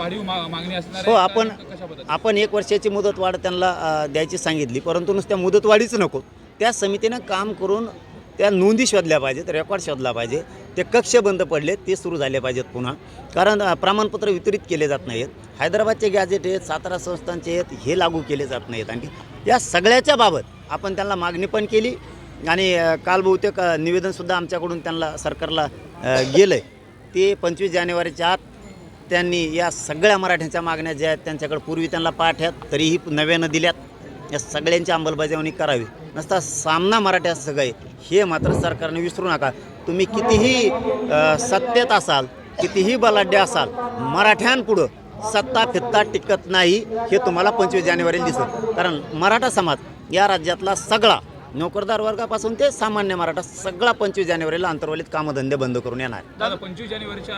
करणार हो आहे? आपण का कशा पद्धतीने? आपण एक वर्षाची मुदतवाढ त्यांना द्यायची सांगितली परंतु नुसत्या मुदतवाढीच नको त्या समितीनं काम करून त्या नोंदी शोधल्या पाहिजेत रेकॉर्ड शोधला पाहिजे ते कक्ष बंद पडले ते सुरू झाले पाहिजेत पुन्हा कारण प्रमाणपत्र वितरित केले जात नाहीत हैदराबादचे गॅजेट आहेत सातारा संस्थांचे आहेत हे लागू केले जात नाहीत आणखी या सगळ्याच्या बाबत आपण त्यांना मागणी पण केली आणि काल बहुतेक निवेदनसुद्धा आमच्याकडून त्यांना सरकारला गेलं आहे ते पंचवीस जानेवारीच्या आत त्यांनी या सगळ्या मराठ्यांच्या मागण्या ज्या आहेत त्यांच्याकडे पूर्वी त्यांना पाठ्यात तरीही नव्यानं दिल्यात. या सगळ्यांची अंमलबजावणी करावी. नसता सामना मराठ्या सगळे हे मात्र सरकारने विसरू नका. तुम्ही कितीही सत्तेत असाल कितीही बलाढ्य असाल मराठ्यांपुढं सत्ता फित्ता टिकत नाही हे तुम्हाला पंचवीस जानेवारीला दिसत. कारण मराठा समाज या राज्यातला सगळा नोकरदार वर्गापासून ते सामान्य मराठा सगळा पंचवीस जानेवारीला अंतर्वलित कामधंदे बंद करून येणार. पंचवीस जानेवारीच्या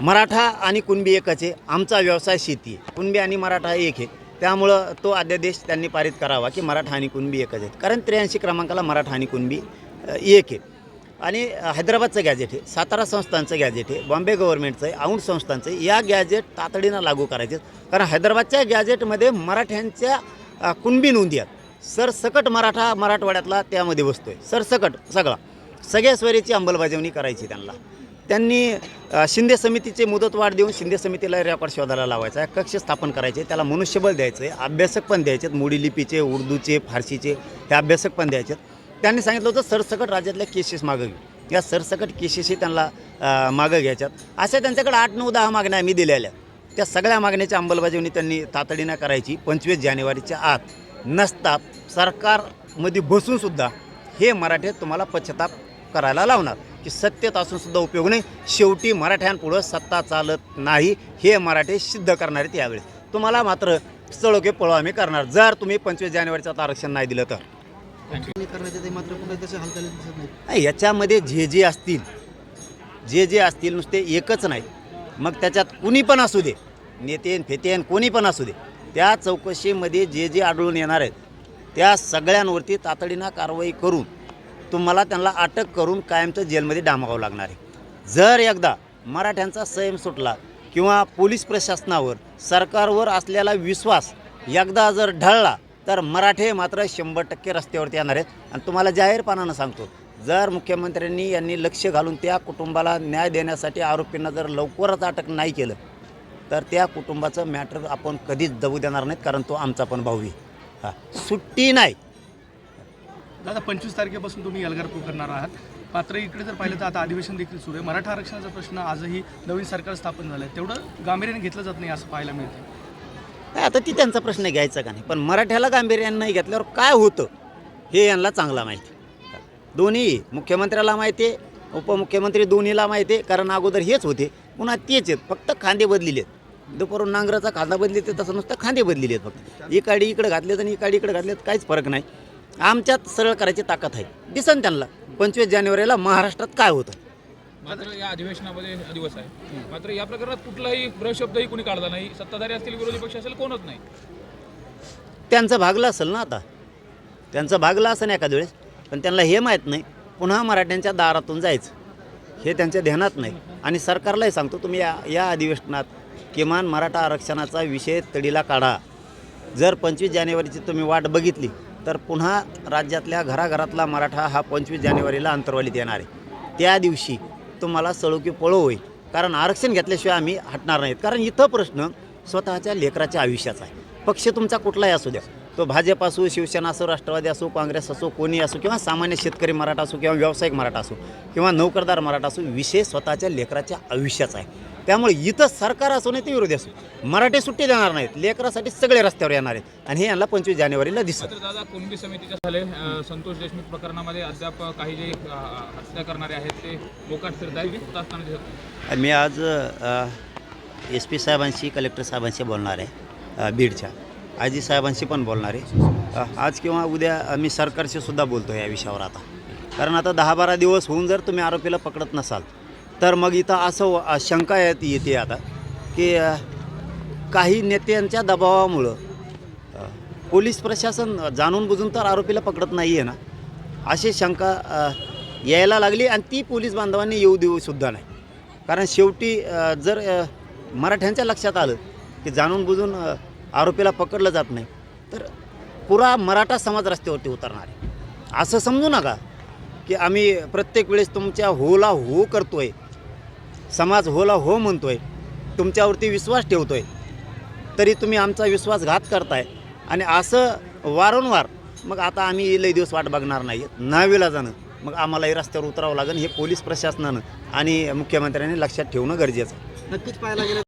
मराठा आणि कुणबी एकच आहे. आमचा व्यवसाय शेती आहे. कुणबी आणि मराठा एक आहे. त्यामुळं तो अध्यादेश त्यांनी पारित करावा की मराठा आणि कुणबी एकच आहेत. कारण त्र्याऐंशी क्रमांकाला मराठा आणि कुणबी एक आहे. आणि हैदराबादचं गॅजेट आहे. सातारा संस्थांचं गॅजेट आहे. बॉम्बे गव्हर्नमेंटचं आहे. औंध संस्थांचं आहे. या गॅजेट तातडीनं लागू करायचे. कारण हैदराबादच्या गॅजेटमध्ये मराठ्यांच्या कुणबी नोंदी आहेत. सरसकट मराठा मराठवाड्यातला त्यामध्ये बसतो आहे सरसकट सगळा. सगळ्या स्वरीची अंमलबजावणी करायची त्यांना. त्यांनी शिंदे समितीचे मुदतवाढ देऊन शिंदे समितीला रेकॉर्ड शोधायला लावायचा आहे. कक्ष स्थापन करायचे त्याला मनुष्यबळ द्यायचं आहे अभ्यासक पण द्यायचे आहेत मोडी लिपीचे उर्दूचे फारसीचे हे अभ्यासक पण द्यायचे. आहेत. त्यांनी सांगितलं होतं सरसकट राज्यातल्या केसेस मागं घेऊ या सरसकट केसेसही त्यांना मागं घ्यायच्यात. अशा त्यांच्याकडे आठ नऊ दहा मागण्या आम्ही दिलेल्या त्या सगळ्या मागण्याची अंमलबजावणी त्यांनी तातडीनं करायची. पंचवीस जानेवारीच्या आत नसता सरकारमध्ये बसूनसुद्धा हे मराठे तुम्हाला पश्चाताप करायला लावणार. की सत्तेत असून सुद्धा उपयोग नाही. शेवटी मराठ्यांपुढं सत्ता चालत नाही. हे मराठे सिद्ध करणार आहेत यावेळेस तुम्हाला मात्र स्थळोके पळो आम्ही करणार. जर तुम्ही पंचवीस जानेवारीचं आता आरक्षण नाही दिलं तर. नाही, याच्यामध्ये जे जे असतील जे जे असतील नुसते एकच नाही. मग त्याच्यात कुणी पण असू दे नेतेन फेतेन कोणी पण असू दे त्या चौकशीमध्ये जे जे आढळून येणार आहेत त्या सगळ्यांवरती तातडीनं कारवाई करून तुम्हाला त्यांना अटक करून कायमचं जेलमध्ये डामावावं लागणार आहे. जर एकदा मराठ्यांचा संयम सुटला किंवा पोलीस प्रशासनावर सरकारवर असलेला विश्वास एकदा जर ढळला तर मराठे मात्र शंभर टक्के रस्त्यावरती येणार आहेत. आणि तुम्हाला जाहीरपणानं सांगतो जर मुख्यमंत्र्यांनी यांनी लक्ष घालून त्या कुटुंबाला न्याय देण्यासाठी आरोपींना जर लवकरच अटक नाही केलं तर त्या कुटुंबाचं मॅटर आपण कधीच दबू देणार नाहीत कारण तो आमचा पण भाऊ आहे. हां सुट्टी नाही. दादा पंचवीस तारखेपासून तुम्ही एल्गार करणार आहात. मात्र इकडे जर पाहिलं तर आता अधिवेशन देखील सुरू आहे. मराठा आरक्षणाचा प्रश्न आजही नवीन सरकार स्थापन झालं आहे तेवढं गांभीर्याने घेतलं जात नाही असं पाहायला मिळतं नाही, आता ती त्यांचा प्रश्न घ्यायचा का नाही? पण मराठ्याला गांभीर्यानं नाही घेतल्यावर काय होतं? हे यांना चांगला माहिती दोन्ही मुख्यमंत्र्याला माहिती आहे उपमुख्यमंत्री दोन्हीला माहिती आहे कारण अगोदर हेच होते. पुन्हा तेच आहेत. फक्त खांदे बदलेले आहेत. दुपारून नांगराचा खांदा बदलेत तसं नुसतं खांदे बदलेले आहेत फक्त. इकाडी इकडे घातलेत आणि इकाडी इकडे घातलेत काहीच फरक नाही. आमच्यात सरळ करायची ताकद आहे. दिसन त्यांना. पंचवीस जानेवारीला महाराष्ट्रात काय होतं? मात्र या अधिवेशनामध्ये दिवस आहे. मात्र या प्रकरणात कुठलाही कोणी काढला नाही. सत्ताधारी असतील विरोधी पक्ष असेल कोणच नाही. त्यांचं भागलं असेल ना आता. त्यांचं भागलं असेल एखाद्या वेळेस. पण त्यांना हे माहीत नाही पुन्हा मराठ्यांच्या दारातून जायचं. हे त्यांच्या ध्यानात नाही. आणि सरकारलाही सांगतो तुम्ही या या अधिवेशनात किमान मराठा आरक्षणाचा विषय तडीला काढा. जर पंचवीस जानेवारीची तुम्ही वाट बघितली तर पुन्हा राज्यातल्या घराघरातला मराठा हा पंचवीस जानेवारीला अंतर्वालीत येणार आहे. त्या दिवशी तुम्हाला सळोकी पळो होईल. कारण आरक्षण घेतल्याशिवाय आम्ही हटणार नाहीत. कारण इथं प्रश्न स्वतःच्या लेकराच्या आयुष्याचा आहे. पक्ष तुमचा कुठलाही असू द्या. तो भाजप असो शिवसेना असो राष्ट्रवादी असो काँग्रेस असो कोणी असो किंवा सामान्य शेतकरी मराठा असो किंवा व्यावसायिक मराठा असो किंवा नोकरदार मराठा असो विषय स्वतःच्या लेकराच्या आयुष्याचा आहे. त्यामुळे इथं सरकार असो नाही ते विरोधी असो. मराठी सुट्टी देणार नाहीत. लेकरासाठी सगळे रस्त्यावर येणार आहेत. आणि हे यांना पंचवीस जानेवारीला दिसत. दादा कुणबी समितीच्या झाले? संतोष देशमुख प्रकरणामध्ये अद्याप काही जे हत्या करणारे आहेत ते लोकांत फिरत आहेत. मी आज एस पी साहेबांशी कलेक्टर साहेबांशी बोलणार आहे बीडच्या. आजी साहेबांशी पण बोलणार आहे. आज किंवा उद्या मी सरकारशी सुद्धा बोलतो या विषयावर आता. कारण आता दहा बारा दिवस होऊन जर तुम्ही आरोपीला पकडत नसाल तर मग इथं असं शंका येत येते आता की काही नेत्यांच्या दबावामुळं पोलीस प्रशासन जाणून बुजून तर आरोपीला पकडत नाही आहे ना अशी शंका यायला लागली आणि ती पोलीस बांधवांनी येऊ देऊ सुद्धा नाही. कारण शेवटी जर मराठ्यांच्या लक्षात आलं की जाणून बुजून आरोपीला पकडलं जात नाही तर पुरा मराठा समाज रस्त्यावरती उतरणार आहे. असं समजू नका की आम्ही प्रत्येक वेळेस तुमच्या होला हो आहे समाज होला हो म्हणतोय तुमच्यावरती विश्वास ठेवतोय तरी तुम्ही आमचा विश्वासघात करताय. आणि असं वारंवार मग आता आम्ही लई दिवस वाट बघणार नाही. नावेला जाणं मग आम्हालाही रस्त्यावर उतरावं लागेल हे पोलीस प्रशासनानं आणि मुख्यमंत्र्यांनी लक्षात ठेवणं गरजेचं नक्कीच पाहायला गेलं